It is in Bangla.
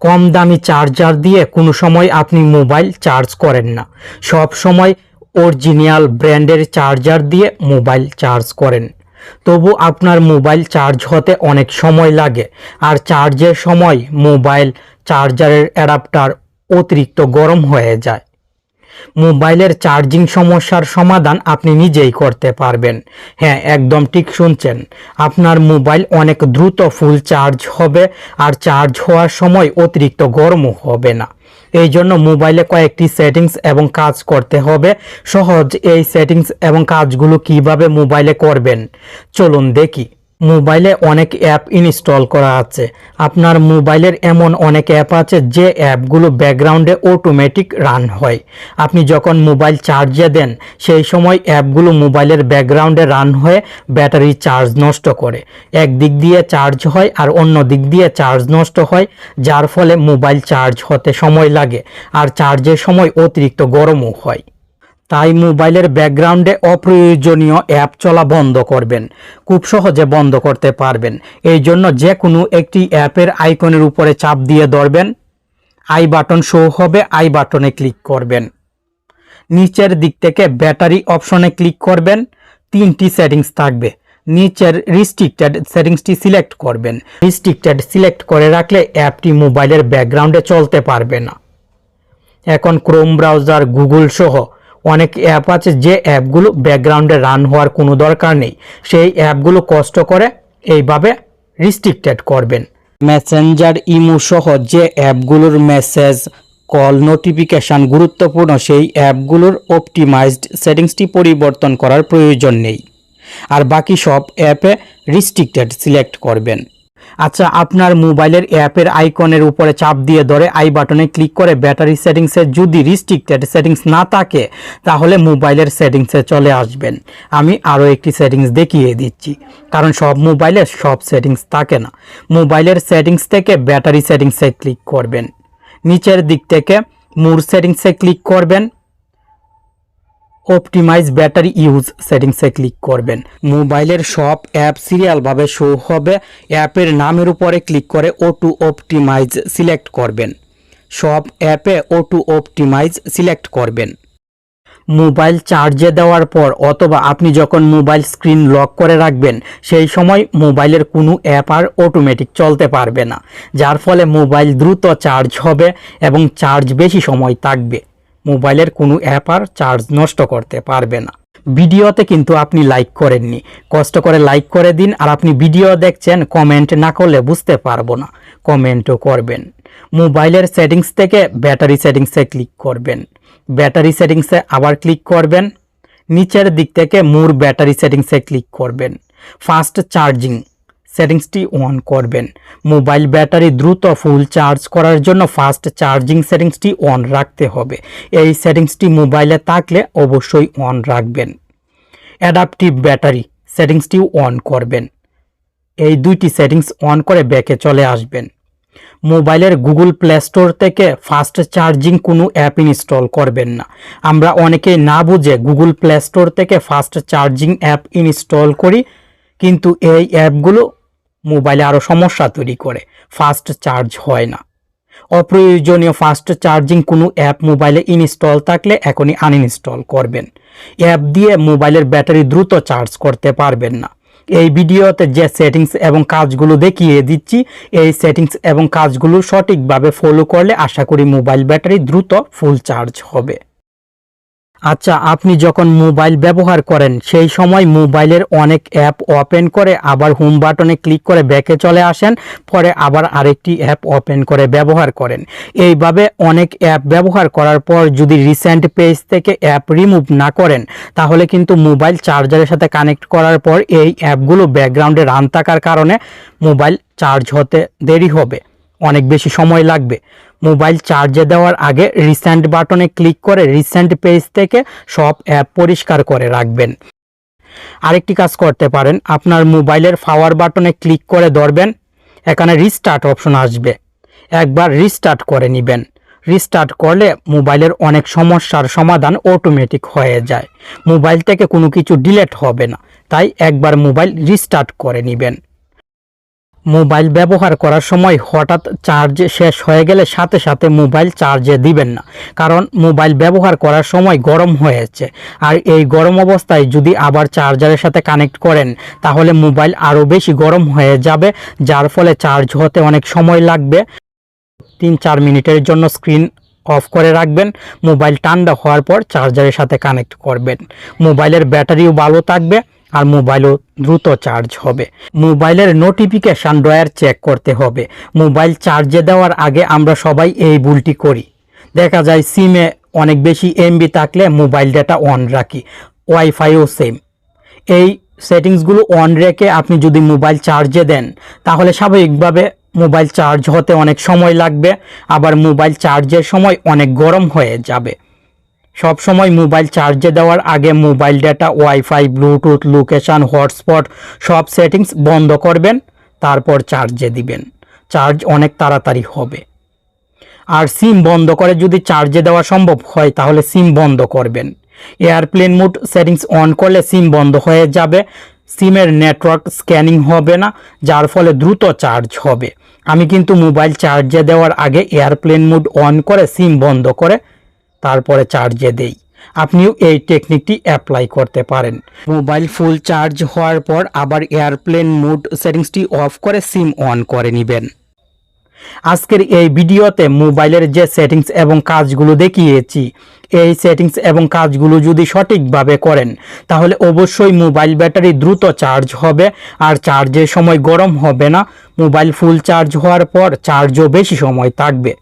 কম দামি চার্জার দিয়ে কোনো সময় আপনি মোবাইল চার্জ করেন না। সব সময় অরিজিনাল ব্র্যান্ডের চার্জার দিয়ে মোবাইল চার্জ করেন। তবু আপনার মোবাইল চার্জ হতে অনেক সময় লাগে আর চার্জের সময় মোবাইল চার্জারের অ্যাডাপ্টার অতিরিক্ত গরম হয়ে যায়। মোবাইলের চার্জিং সমস্যার সমাধান আপনি নিজেই করতে পারবেন। হ্যাঁ একদম ঠিক শুনছেন। আপনার মোবাইল অনেক দ্রুত ফুল চার্জ হবে আর চার্জ হওয়ার সময় অতিরিক্ত গরমও হবে না। এই জন্য মোবাইলে কয়েকটি সেটিংস এবং কাজ করতে হবে। সহজ এই সেটিংস এবং কাজগুলো কীভাবে মোবাইলে করবেন? চলুন দেখি। মোবাইলে অনেক অ্যাপ ইনস্টল করা আছে। আপনার মোবাইলের এমন অনেক অ্যাপ আছে যে অ্যাপগুলো ব্যাকগ্রাউন্ডে অটোমেটিক রান হয়। আপনি যখন মোবাইল চার্জে দেন, সেই সময় অ্যাপগুলো মোবাইলের ব্যাকগ্রাউন্ডে রান হয়ে ব্যাটারি চার্জ নষ্ট করে। এক দিক দিয়ে চার্জ হয় আর অন্য দিক দিয়ে চার্জ নষ্ট হয়, যার ফলে মোবাইল চার্জ হতে সময় লাগে আর চার্জের সময় অতিরিক্ত গরমও হয়। তাই মোবাইলের ব্যাকগ্রাউন্ডে অপ্রয়োজনীয় অ্যাপ চলা বন্ধ করবেন। খুব সহজে বন্ধ করতে পারবেন। এই জন্য যে কোনো একটি অ্যাপের আইকনের উপরে চাপ দিয়ে ধরবেন। আই বাটন শো হবে, আই বাটনে ক্লিক করবেন। নিচের দিক থেকে ব্যাটারি অপশনে ক্লিক করবেন। তিনটি সেটিংস থাকবে। নিচের রিস্ট্রিক্টেড সেটিংসটি সিলেক্ট করবেন। রিস্ট্রিক্টেড সিলেক্ট করে রাখলে অ্যাপটি মোবাইলের ব্যাকগ্রাউন্ডে চলতে পারবে না। এখন ক্রোম ব্রাউজার, গুগল সহ অনেক অ্যাপ আছে যে অ্যাপগুলো ব্যাকগ্রাউন্ডে রান হওয়ার কোনো দরকার নেই। সেই অ্যাপগুলো কষ্ট করে এইভাবে রিস্ট্রিক্টেড করবেন। মেসেঞ্জার ইমো সহ যে অ্যাপগুলোর মেসেজ কল নোটিফিকেশান গুরুত্বপূর্ণ, সেই অ্যাপগুলোর অপটিমাইজড সেটিংসটি পরিবর্তন করার প্রয়োজন নেই। আর বাকি সব অ্যাপে রিস্ট্রিক্টেড সিলেক্ট করবেন। আচ্ছা আপনার মোবাইলের অ্যাপের আইকনের উপরে চাপ দিয়ে ধরে আই বাটনে ক্লিক করে ব্যাটারি সেটিংসে যদি রিস্ট্রিক্টেড সেটিংস না থাকে, তাহলে মোবাইলের সেটিংসে চলে আসবেন। আমি আরও একটি সেটিংস দেখিয়ে দিচ্ছি, কারণ সব মোবাইলে সব সেটিংস থাকে না। মোবাইলের সেটিংস থেকে ব্যাটারি সেটিংসে ক্লিক করবেন। নিচের দিক থেকে মুর সেটিংসে ক্লিক করবেন। অপটিমাইজ ব্যাটারি ইউজ সেটিংসে ক্লিক করবেন। মোবাইলের সব অ্যাপ সিরিয়ালভাবে শো হবে। অ্যাপের নামের উপরে ক্লিক করে ও টু অপটিমাইজ সিলেক্ট করবেন। সব অ্যাপে ও টু অপটিমাইজ সিলেক্ট করবেন। মোবাইল চার্জে দেওয়ার পর অথবা আপনি যখন মোবাইল স্ক্রিন লক করে রাখবেন, সেই সময় মোবাইলের কোনো অ্যাপ আর অটোমেটিক চলতে পারবে না, যার ফলে মোবাইল দ্রুত চার্জ হবে এবং চার্জ বেশি সময় থাকবে। মোবাইলের কোনো অ্যাপ আর চার্জ নষ্ট করতে পারবে না। ভিডিওতে কিন্তু আপনি লাইক করেননি। কষ্ট করে লাইক করে দিন আর আপনি ভিডিও দেখছেন, কমেন্ট না করলে বুঝতে পারব না। কমেন্টও করবেন। মোবাইলের সেটিংস থেকে ব্যাটারি সেটিংসে ক্লিক করবেন। ব্যাটারি সেটিংসে আবার ক্লিক করবেন। নিচের দিক থেকে মোর ব্যাটারি সেটিংসে ক্লিক করবেন। Fast charging. সেটিংসটি অন করবেন। মোবাইল ব্যাটারি দ্রুত ফুল চার্জ করার জন্য ফাস্ট চার্জিং সেটিংসটি অন রাখতে হবে। এই সেটিংসটি মোবাইলে থাকলে অবশ্যই অন রাখবেন। অ্যাডাপটিভ ব্যাটারি সেটিংসটিও অন করবেন। এই দুইটি সেটিংস অন করে ব্যাকে চলে আসবেন। মোবাইলের গুগল প্লে স্টোর থেকে ফাস্ট চার্জিং কোনো অ্যাপ ইনস্টল করবেন না। আমরা অনেকেই না বুঝে গুগল প্লে স্টোর থেকে ফাস্ট চার্জিং অ্যাপ ইনস্টল করি, কিন্তু এই অ্যাপগুলো মোবাইলে আরও সমস্যা তৈরি করে। ফাস্ট চার্জ হয় না। অপ্রয়োজনীয় ফাস্ট চার্জিং কোনো অ্যাপ মোবাইলে ইনস্টল থাকলে এখনই আনইনস্টল করবেন। অ্যাপ দিয়ে মোবাইলের ব্যাটারি দ্রুত চার্জ করতে পারবেন না। এই ভিডিওতে যে সেটিংস এবং কাজগুলো দেখিয়ে দিচ্ছি, এই সেটিংস এবং কাজগুলো সঠিকভাবে ফলো করলে আশা করি মোবাইল ব্যাটারি দ্রুত ফুল চার্জ হবে। আচ্ছা আপনি যখন মোবাইল ব্যবহার করেন, সেই সময় মোবাইলের অনেক অ্যাপ ওপেন করে আবার হোম বাটনে ক্লিক করে ব্যাকে চলে আসেন, পরে আবার আরেকটি অ্যাপ ওপেন করে ব্যবহার করেন। এইভাবে অনেক অ্যাপ ব্যবহার করার পর যদি রিসেন্ট পেজ থেকে অ্যাপ রিমুভ না করেন, তাহলে কিন্তু মোবাইল চার্জারের সাথে কানেক্ট করার পর এই অ্যাপগুলো ব্যাকগ্রাউন্ডে রান থাকার কারণে মোবাইল চার্জ হতে দেরি হবে। অনেক বেশি সময় লাগবে। মোবাইল চার্জে দেওয়ার আগে রিসেন্ট বাটনে ক্লিক করে রিসেন্ট পেজ থেকে সব অ্যাপ পরিষ্কার করে রাখবেন। আরেকটি কাজ করতে পারেন, আপনার মোবাইলের পাওয়ার বাটনে ক্লিক করে ধরবেন। এখানে রিস্টার্ট অপশন আসবে। একবার রিস্টার্ট করে নেবেন। রিস্টার্ট করলে মোবাইলের অনেক সমস্যার সমাধান অটোমেটিক হয়ে যায়। মোবাইল থেকে কোনো কিছু ডিলেট হবে না। তাই একবার মোবাইল রিস্টার্ট করে নেবেন। মোবাইল ব্যবহার করার সময় হঠাৎ চার্জ শেষ হয়ে গেলে সাথে সাথে মোবাইল চার্জে দিবেন না, কারণ মোবাইল ব্যবহার করার সময় গরম হয়েছে। আর এই গরম অবস্থায় যদি আবার চার্জারের সাথে কানেক্ট করেন, তাহলে মোবাইল আরও বেশি গরম হয়ে যাবে, যার ফলে চার্জ হতে অনেক সময় লাগবে। তিন চার মিনিটের জন্য স্ক্রিন অফ করে রাখবেন, মোবাইল ঠান্ডা হওয়ার পর চার্জারের সাথে কানেক্ট করবেন। মোবাইলের ব্যাটারিও ভালো থাকবে। আর মোবাইলও দ্রুত চার্জ হবে। মোবাইলের নোটিফিকেশান ড্রয়ার চেক করতে হবে। মোবাইল চার্জে দেওয়ার আগে আমরা সবাই এই ভুলটি করি। দেখা যায় সিমে অনেক বেশি এমবি থাকলে মোবাইল ডাটা অন রাখি। ওয়াইফাইও সেম এই সেটিংসগুলো অন রেখে আপনি যদি মোবাইল চার্জে দেন, তাহলে স্বাভাবিকভাবে মোবাইল চার্জ হতে অনেক সময় লাগবে, আবার মোবাইল চার্জের সময় অনেক গরম হয়ে যাবে। সব সময় মোবাইল চার্জে দেওয়ার আগে mobile data, wifi, bluetooth, location, hotspot, সব সেটিংস বন্ধ করবেন, তারপর চার্জে দিবেন। চার্জ অনেক তাড়াতাড়ি হবে। আর সিম বন্ধ করে যদি চার্জে দেওয়া সম্ভব হয়, তাহলে সিম বন্ধ করবেন। এয়ারপ্লেন মোড সেটিংস অন করলে সিম বন্ধ হয়ে যাবে। সিমের নেটওয়ার্ক স্ক্যানিং হবে না, যার ফলে দ্রুত চার্জ হবে। আমি কিন্তু মোবাইল চার্জে দেওয়ার আগে এয়ারপ্লেন মোড অন করে সিম বন্ধ করে তারপরে চার্জে দেই। আপনিও এই টেকনিকটি অ্যাপ্লাই করতে পারেন। মোবাইল ফুল চার্জ হওয়ার পর আবার এয়ারপ্লেন মোড সেটিংসটি অফ করে সিম অন করে নেবেন। আজকের এই ভিডিওতে মোবাইলের যে সেটিংস এবং কাজগুলো দেখিয়েছি, এই সেটিংস এবং কাজগুলো যদি সঠিকভাবে করেন, তাহলে অবশ্যই মোবাইল ব্যাটারি দ্রুত চার্জ হবে, আর চার্জের সময় গরম হবে না। মোবাইল ফুল চার্জ হওয়ার পর চার্জও বেশি সময় থাকবে।